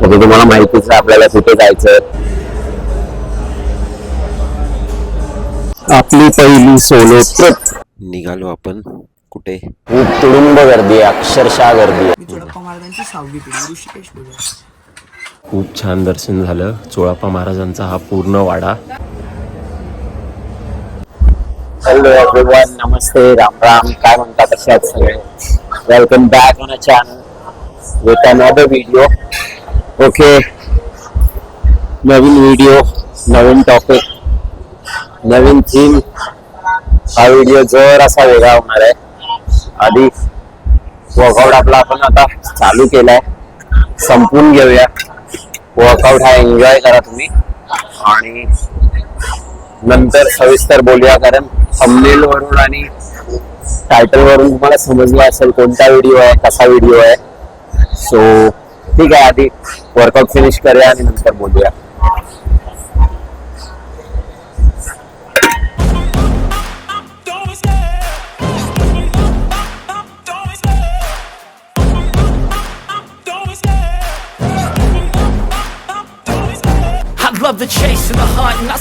म्हणजे तुम्हाला माहितीच आहे आपल्याला कुठे जायचं आपली पहिली सोलो ट्रिप निघालो आपण. कुठे? खूप तुडुंब गर्दी आहे अक्षरशः गर्दी. आहे मी चोडप्पा महाराजांची सहावी पिढी ऋषिकेश बोलतो खूप छान दर्शन झालं. चोळाप्पा महाराजांचा हा पूर्ण वाडा. हॅलो एव्हरीवन नमस्ते राम राम. काय म्हणता कसे आहात सगळे? Welcome back on a channel with another video okay. Naveen video नवीन टॉपिक नवीन थीम हा व्हिडिओ जर असा वेगळा होणार आहे. आधी वर्कआउट आपला आपण आता चालू केलाय. संपून घेऊया. वर्कआउट हा एन्जॉय करा तुम्ही. आणि नंतर सविस्तर बोलूया कारण थंबनेल वरून आणि टायटल वरून तुम्हाला समजलं असेल कोणता व्हिडिओ आहे कसा व्हिडिओ आहे. सो ठीक आहे आधी वर्कआउट फिनिश करूया आणि नंतर बोलूया.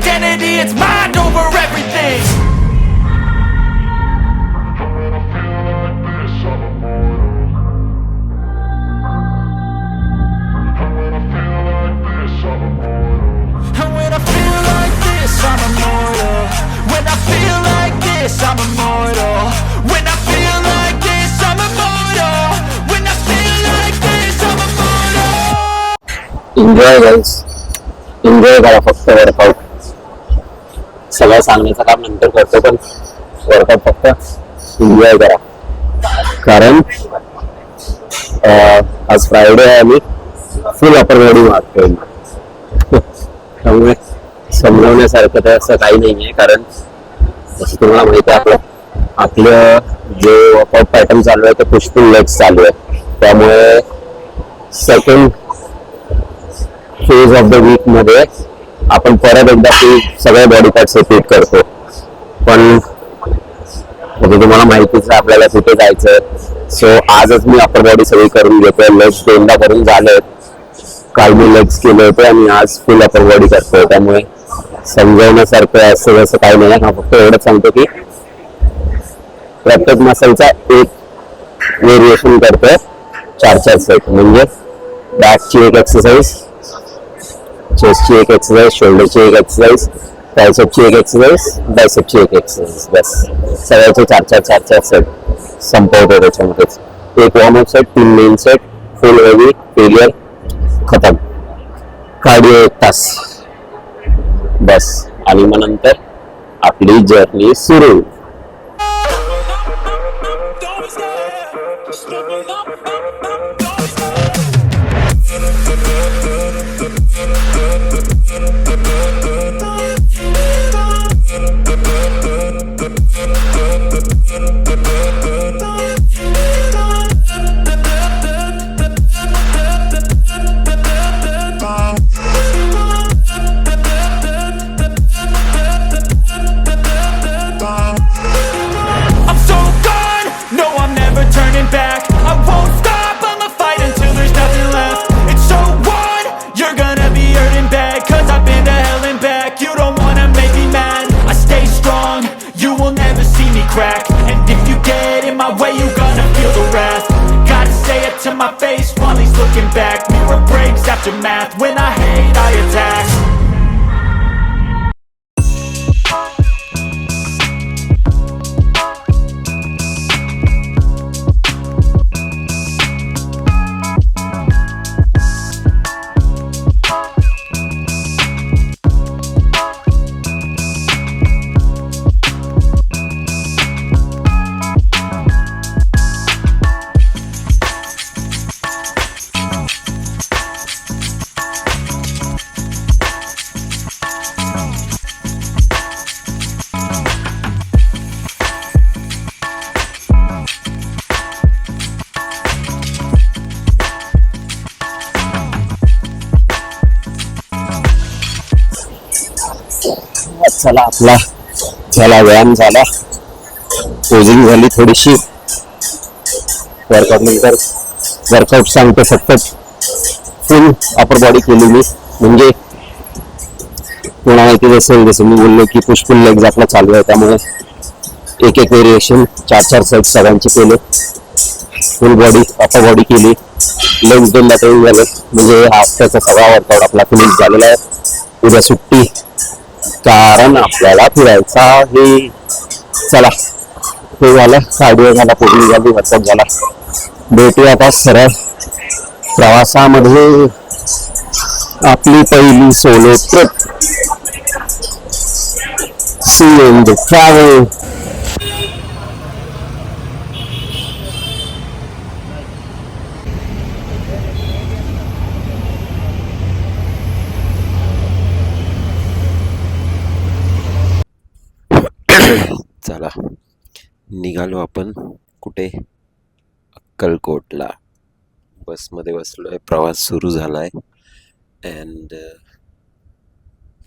identity, it's mind over everything. i'm immortal. I Enjoy, guys. Enjoy the सगळं सांगण्याचं काम नंतर करतो पण वर्कआउट फक्त एन्जॉय करा. कारण आज फ्रायडे आहे आणि फुल अपर बॉडी त्यामुळे समजवण्यासारखं तर असं काही नाही आहे कारण जसं तुम्हाला माहिती आहे आपलं आपलं जे वर्कआउट पॅटर्न चालू आहे ते पुष्पुल लेग्स चालू आहे. त्यामुळे सेकंड फेज ऑफ द वीकमध्ये आपण परत एकदा ते सगळे बॉडी पार्ट रिपीट करतो. पण म्हणजे तुम्हाला माहितीच आहे आपल्याला कुठे जायचं सो आजच मी अपर बॉडी सगळी करून घेतोय. लेग्स दोनदा करून झाले काल मी लेग्स केले होते आणि आज फुल अपर बॉडी करतोय. त्यामुळे समजवण्यासारखं असं जसं काही नाही. हा फक्त एवढंच सांगतो की प्रत्येक मसलचा एक व्हेरिएशन करतोय. चार चार सेट म्हणजे बॅकची एक एक्सरसाइज चेस्टची एक एक्सरसाइज शोल्डरची एक एक्सरसाइज ट्रायसेपची एक एक्सरसाइज बायसेपची एक एक्सरसाइज बस सगळ्याचे चार चार चार चार सेट संपवतो त्याच्यामध्येच एक वॉर्मअप सेट तीन main set full heavy failure खतम कार्डिओ एक तास बस आणि मग नंतर आपली जर्नी सुरू चला आपला. झाला व्यायाम झाला. पोजिंग झाली थोडीशी. वर्कआउट नंतर वर्कआउट सांगतो फक्त. फुल अपर बॉडी केली मी. म्हणजे कोणा माहिती असेल जसं मी बोललो की पुष्पुल लेग्स आपला चालू आहे त्यामुळे एक एक व्हेरिएशन चार चार सेट सगळ्यांचे केले. फुल बॉडी अपर बॉडी केली. लेग्स दोनदा ट्रेन झाले. म्हणजे हा हफ्त्याचा सगळा वर्कआउट आपला फिनिश झालेला आहे. उद्या सुट्टी. कारण आपल्याला फिरायचा हे चला हे झालं. कार्डिओ झाला पूर्ण झाली वाटत झाला. भेटू आता सरळ. प्रवासामध्ये आपली पहिली सोलो ट्रिप सी एन द ट्रॅव्हल चला निघालो आपण कुठे? अक्कलकोटला. बसमध्ये बसलो आहे प्रवास सुरू झाला आहे अँड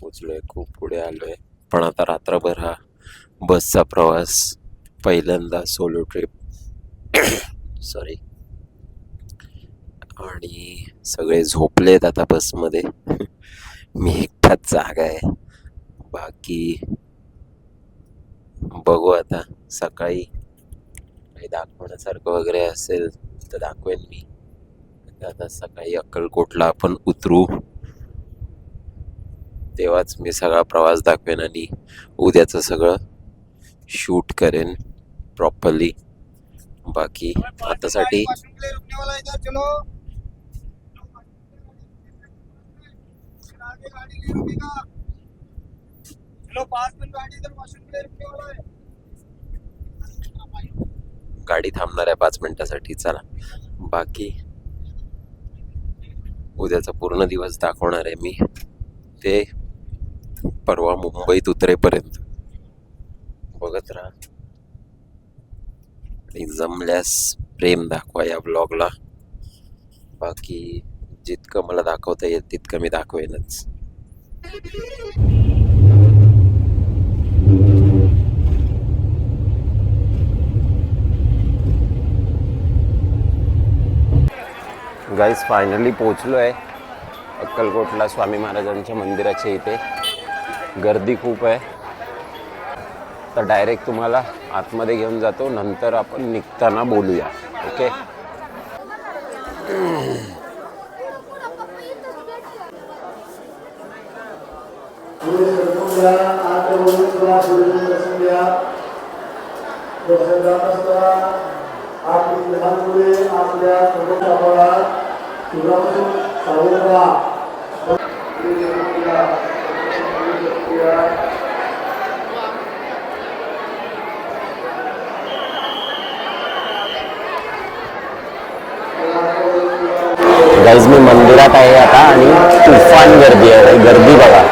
पोचलो आहे खूप पुढे आलो आहे पण आता रात्रभर हा बसचा प्रवास पहिल्यांदा सोलो ट्रिप सॉरी आणि सगळे झोपलेत आता बसमध्ये. मी एकटाच जागा आहे. बाकी बघू आता. सकाळी काही दाखवण्यासारखं वगैरे असेल तर दाखवेन मी. आता सकाळी अक्कलकोटला आपण उतरू. तेव्हाच मी सगळा प्रवास दाखवेन आणि उद्याचं सगळं शूट करेन प्रॉपरली बाकी आतासाठी गाडी थांबणार आहे. पाच मिनिटासाठी चला. बाकी उद्याचा पूर्ण दिवस दाखवणार आहे मी. ते परवा मुंबईत उतरेपर्यंत. बघत राहा. आणि जमल्यास प्रेम दाखवा या ब्लॉगला बाकी जितकं मला दाखवता येईल तितकं मी दाखवेनच. गाईज फायनली पोचलो आहे अक्कलकोटला स्वामी महाराजांच्या मंदिराच्या इथे. गर्दी खूप आहे. तर डायरेक्ट तुम्हाला आतमध्ये घेऊन जातो. नंतर आपण निघताना बोलूया. ओके गाईज मी मंदिरात आहे आता आणि तुफान गर्दी आहे. गर्दी बघा.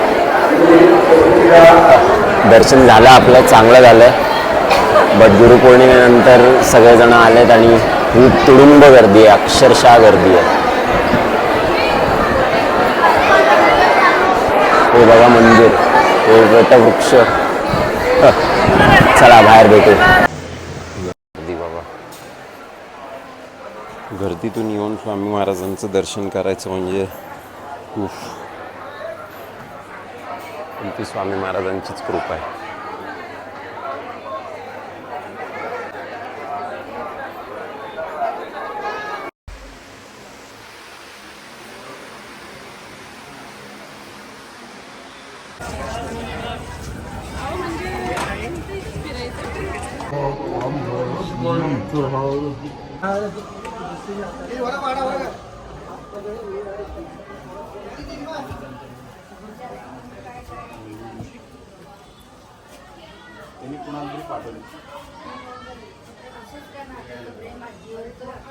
दर्शन झालं आपलं चांगलं झालं. बट गुरुपौर्णिमेनंतर सगळेजण आलेत आणि खूप तुडुंब गर्दी आहे अक्षरशः गर्दी आहे. हे बघा मंदिर हे वटवृक्ष. चला बाहेर भेटू. गर्दी बाबा. गर्दीतून येऊन स्वामी महाराजांचं दर्शन करायचं म्हणजे खूप ती स्वामी महाराजांचीच कृपा आहे.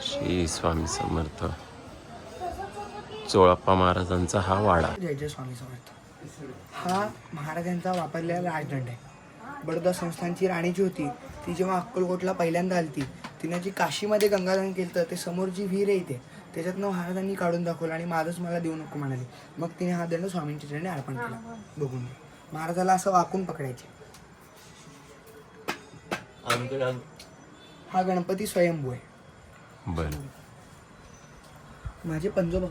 श्री स्वामी समर्थ. चोळप्पा महाराजांचा हा वाडा. जय जय स्वामी समर्थ. हा महाराजांचा वापरलेला राजदंड आहे. बडोदा संस्थानची राणी जी होती ती जेव्हा अक्कलकोटला पहिल्यांदा आली तिने जी काशीमध्ये गंगाधरण केलं तर ते समोर जी विहीर आहे इथे त्याच्यातनं महाराजांनी काढून दाखवलं आणि माझंच मला देऊ नको म्हणाले. मग तिने हा दंड स्वामींच्या चरणी अर्पण केला. बघून. महाराजाला असं वाकून पकडायचे. हा गणपती स्वयंभू आहे. बर. माझे पंजोबा.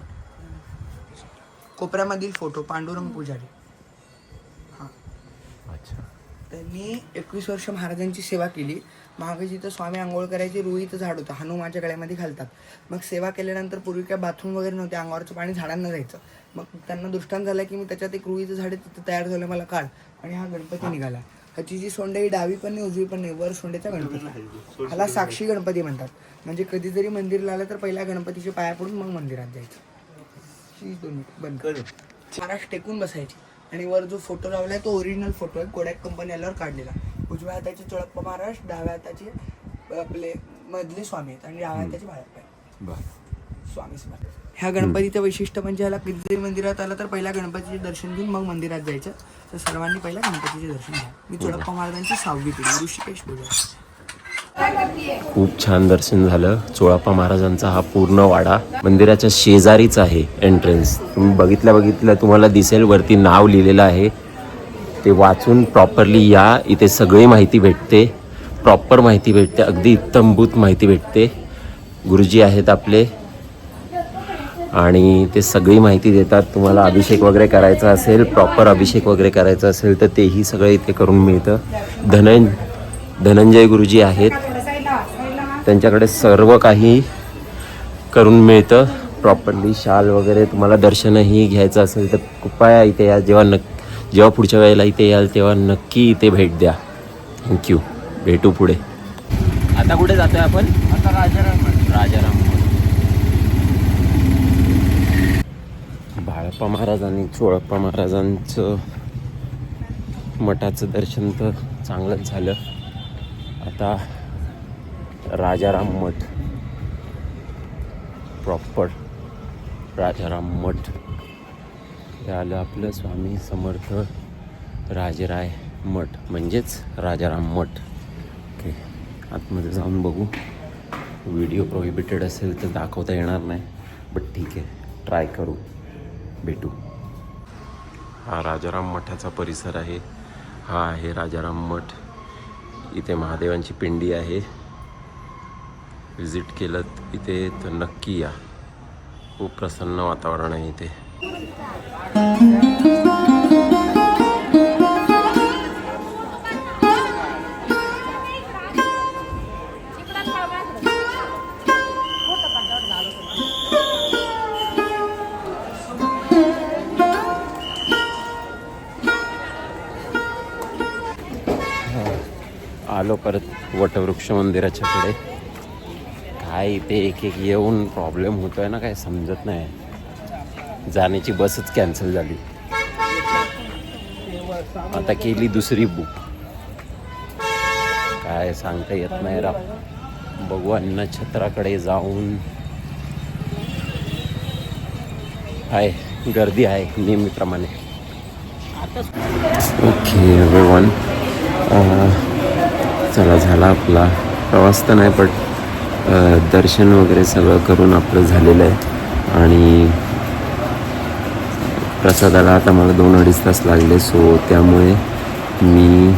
कोपऱ्यामधील फोटो पांडुरंग पुजारी. त्यांनी एकवीस वर्ष महाराजांची सेवा केली. मागे जिथं स्वामी आंघोळ करायचे रुईचं झाड होतं हनुमाच्या गळ्यामध्ये घालतात. मग सेवा केल्यानंतर पूर्वी काय बाथरूम वगैरे नव्हते अंगावरचं पाणी झाडांना जायचं. मग त्यांना दृष्टांत झाला की मी त्याच्यात एक रुईचं झाड तिथं तयार झालं मला काढ आणि हा गणपती निघाला. ह्याची जी सोंड ही डावी पण नाही उजवी पण नाही वर सोंडेचा गणपती ह्याला साक्षी गणपती म्हणतात. म्हणजे कधी जरी मंदिरला आलं तर पहिल्या गणपतीचे पाया पडून मग मंदिरात जायचं. दोन्ही बंद. महाराज टेकून बसायची. आणि वर जो फोटो लावलाय तो ओरिजिनल फोटो आहे कोडॅक कंपनी आल्यावर काढलेला. उजव्या हाताचे चोळप्पा महाराज डाव्या हाताचे आपले मधले स्वामी आहेत आणि डाव्या हाताचे बाळप्पा बर. स्वामी समर्थ. ह्या गणपतीचं वैशिष्ट्य म्हणजे ह्याला कधीतरी मंदिरात आलं तर पहिल्या गणपतीचे दर्शन घेऊन मग मंदिरात जायचं. तर सर्वांनी पहिल्या गणपतीचे दर्शन घ्या. मी चोळप्पा महाराजांची सहावी पिढी ऋषिकेश पूजा खूप छान दर्शन झालं. चोळाप्पा महाराजांचा हा पूर्ण वाडा मंदिराच्या शेजारीच आहे एंट्रन्स तुम्ही बघितल्या बघितल्या तुम्हाला दिसेल वरती नाव लिहिलेलं आहे. ते वाचून प्रॉपरली या. इथे सगळी माहिती भेटते. प्रॉपर माहिती भेटते. अगदी इत्तमभूत माहिती भेटते. गुरुजी आहेत आपले. आणि ते सगळी माहिती देतात. तुम्हाला अभिषेक वगैरे करायचा असेल प्रॉपर अभिषेक वगैरे करायचा असेल तर तेही सगळं इथे करून मिळतं. धनं धनंजय गुरुजी आहेत. त्यांच्याकडे सर्व काही करून मिळतं. प्रॉपरली शाल वगैरे तुम्हाला दर्शनही घ्यायचं असेल तर कृपया इथे या. जेव्हा नक जेव्हा पुढच्या वेळेला इथे याल तेव्हा नक्की इथे भेट द्या. थँक्यू भेटू पुढे. आता कुठे जातोय आपण? आता राजाराम राजाराम बाळप्पा महाराज आणि चोळप्पा महाराजांचं मठाचं दर्शन तर चांगलंच झालं. आता राजाराम मठ. प्रॉपर राजाराम मठ. हे आलं आपलं स्वामी समर्थ राजराय मठ. म्हणजेच राजाराम मठ. ओके आतमध्ये जाऊन बघू. व्हिडिओ प्रोहिबिटेड असेल तर दाखवता येणार नाही. बट ठीक आहे. ट्राय करू. भेटू. हा राजाराम मठाचा परिसर आहे. हा आहे राजाराम मठ. इथे महादेवांची पिंडी आहे. व्हिजिट केलं इथे तर नक्की या. खूप प्रसन्न वातावरण आहे इथे. आलो परत वटवृक्ष मंदिराच्याकडे काय इथे एक एक येऊन प्रॉब्लेम होतोय ना काय समजत नाही. जाण्याची बसच कॅन्सल झाली. आता केली दुसरी बुक काय सांगता येत नाही राव. बघू अन्नछत्राकडे जाऊन. आहे गर्दी आहे नेहमीप्रमाणे. ओके वन चला झाला आपला. प्रवास तर नाही पण दर्शन वगैरे सगळं करून आपलं झालेलं आहे. आणि प्रसादाला आता मला दोन अडीच तास लागले सो त्यामुळे मी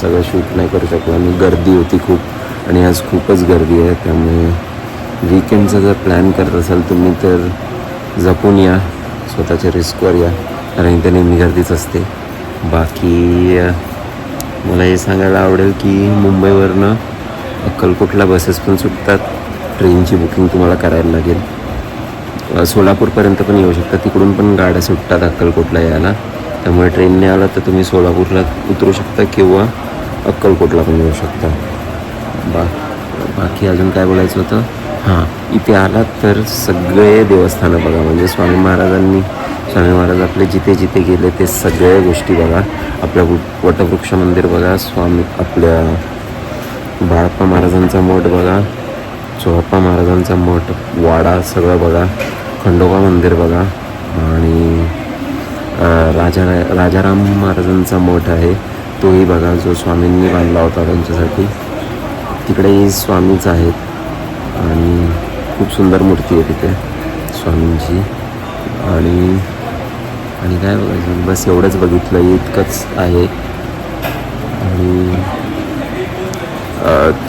सगळं शूट नाही करू शकलो. आणि गर्दी होती खूप. आणि आज खूपच गर्दी आहे त्यामुळे विकेंडचा जर प्लॅन करत असाल तुम्ही तर जपून या स्वतःच्या रिस्कवर या. कारण इथे नेहमी गर्दीच असते. बाकी मला हे सांगायला आवडेल की मुंबईवरनं अक्कलकोटला बसेस पण सुटतात. ट्रेनची बुकिंग तुम्हाला करायला लागेल. सोलापूरपर्यंत पण येऊ शकता. तिकडून पण गाड्या सुटतात अक्कलकोटला यायला. त्यामुळे ट्रेनने आला तर तुम्ही सोलापूरला उतरू शकता किंवा अक्कलकोटला पण येऊ शकता. बा बाकी अजून काय बोलायचं होतं? हां. इथे आलात तर सगळे देवस्थानं बघा. म्हणजे स्वामी महाराजांनी स्वामी महाराज आपले जिथे जिथे गेले ते सगळ्या गोष्टी बघा. आपल्या वट- वटवृक्ष मंदिर बघा. स्वामी आपल्या बाळप्पा महाराजांचा मठ बघा चोहप्पा महाराजांचा मठ वाडा सगळं बघा खंडोबा मंदिर बघा आणि राजा राजाराम महाराजांचा मठ आहे. तोही बघा जो स्वामींनी बांधला होता त्यांच्यासाठी. तिकडेही स्वामीच आहेत आणि खूप सुंदर मूर्ती आहे तिथे स्वामींची. आणि आणि काय बघायचं? बस एवढंच बघितलं इतकंच आहे. आणि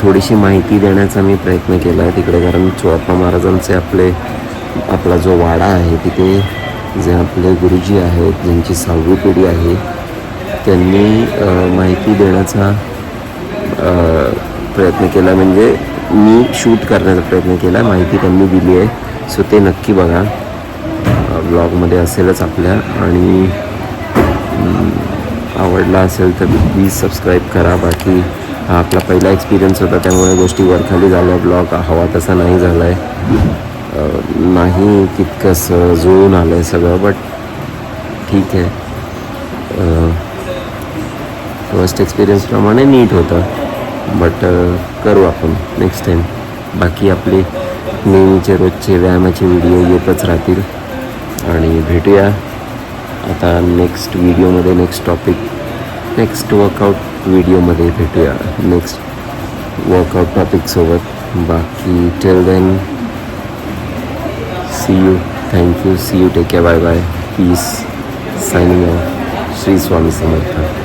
थोडीशी माहिती देण्याचा मी प्रयत्न केला आहे तिकडे कारण चोळप्पा महाराजांचे आपले आपला जो वाडा आहे तिथे जे आपले गुरुजी आहेत ज्यांची सहावी पिढी आहे त्यांनी माहिती देण्याचा प्रयत्न केला. म्हणजे मी शूट करण्याचा प्रयत्न केला माहिती त्यांनी दिली आहे. सो ते नक्की बघा. ब्लॉगमध्ये असेलच आपल्या आणि आवडला असेल तर प्लीज सबस्क्राईब करा. बाकी हा आपला पहिला एक्सपिरियन्स होता त्यामुळे गोष्टी वरखाली झाल्या. ब्लॉग हवा तसा नाही झाला आहे नाही तितकंसं जुळून आलं आहे सगळं बट ठीक आहे. फर्स्ट एक्सपिरियन्सप्रमाणे नीट होतं बट करू आपण नेक्स्ट टाईम बाकी आपले नेहमीचे रोजचे व्यायामाचे व्हिडिओ येतच राहतील. आणि भेटूया. आता नेक्स्ट व्हिडिओमध्ये नेक्स्ट टॉपिक नेक्स्ट वर्कआउट व्हिडिओमध्ये भेटूया. नेक्स्ट वर्कआउट टॉपिकसोबत बाकी till then see you thank you see you take care bye bye peace signing off Shri Swami Samarth